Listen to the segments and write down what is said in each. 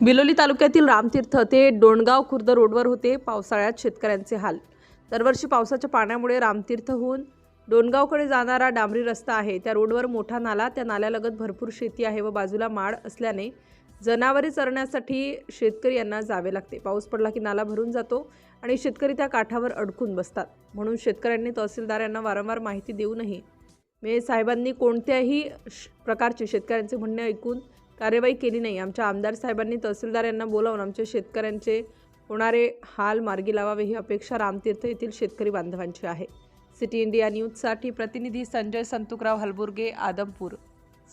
बिलोली तालुक्यातील रामतीर्थ ते डोणगाव खुर्द रोडवर होते पावसाळ्यात शेतकऱ्यांचे हाल. दरवर्षी पावसाच्या पाण्यामुळे रामतीर्थहून डोणगावकडे जाणारा डांबरी रस्ता आहे. त्या रोडवर मोठा नाला त्या नाल्यालगत भरपूर शेती आहे व बाजूला माड असल्याने जनावरे चरण्यासाठी शेतकरी यांना जावे लागते. पाऊस पडला की नाला भरून जातो आणि शेतकरी त्या काठावर अडकून बसतात. म्हणून शेतकऱ्यांनी तहसीलदार यांना वारंवार माहिती देऊनही मे साहेबांनी कोणत्याही श- प्रकारचे शेतकऱ्यांचे म्हणणे ऐकून कार्यवाही केली नाही. आमच्या आमदार साहेबांनी तहसीलदार यांना बोलावून आमच्या शेतकऱ्यांचे होणारे हाल मार्गी लावावे ही अपेक्षा रामतीर्थ येथील शेतकरी बांधवांची आहे. सिटी इंडिया न्यूजसाठी प्रतिनिधी संजय संतुकराव हलबुर्गे आदमपूर.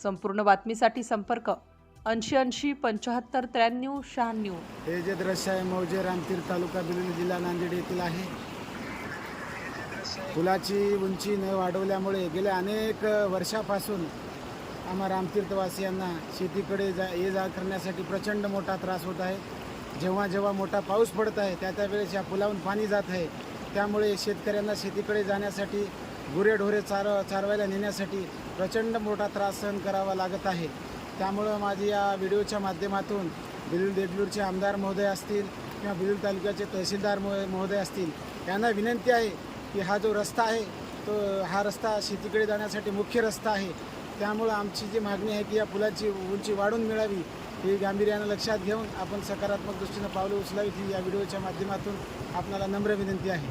संपूर्ण बातमीसाठी संपर्क ऐंशी ऐंशी पंच्याहत्तर त्र्याण्णव शहाण्णव. हे जे दृश्य आहे मौजे रामतीर तालुका बिलोली जिल्हा नांदेड येथील आहे. पुलाची उंची न वाढवल्यामुळे गेल्या अनेक वर्षापासून आम्हा रामतीर्थवासियांना शेतीकडे जा ये जा करण्यासाठी प्रचंड मोठा त्रास होत आहे. जेव्हा जेव्हा मोठा पाऊस पडत आहे त्या त्यावेळेस या पुलावून पाणी जात आहे. त्यामुळे शेतकऱ्यांना शेतीकडे जाण्यासाठी गुरेढोरे चार चारवायला नेण्यासाठी प्रचंड मोठा त्रास सहन करावा लागत आहे. त्यामुळं माझी या व्हिडिओच्या माध्यमातून बिलूर देगलूरचे आमदार महोदय असतील किंवा बिलूर तालुक्याचे तहसीलदार महोदय असतील यांना विनंती आहे की हा जो रस्ता आहे तो हा रस्ता शेतीकडे जाण्यासाठी मुख्य रस्ता आहे. त्यामुळं आमची जी मागणी आहे की या फुलाची उंची वाढून मिळावी ही गांभीर्यानं लक्षात घेऊन आपण सकारात्मक दृष्टीनं पावलं उचलावीत ही या व्हिडिओच्या माध्यमातून आपणाला नम्र विनंती आहे.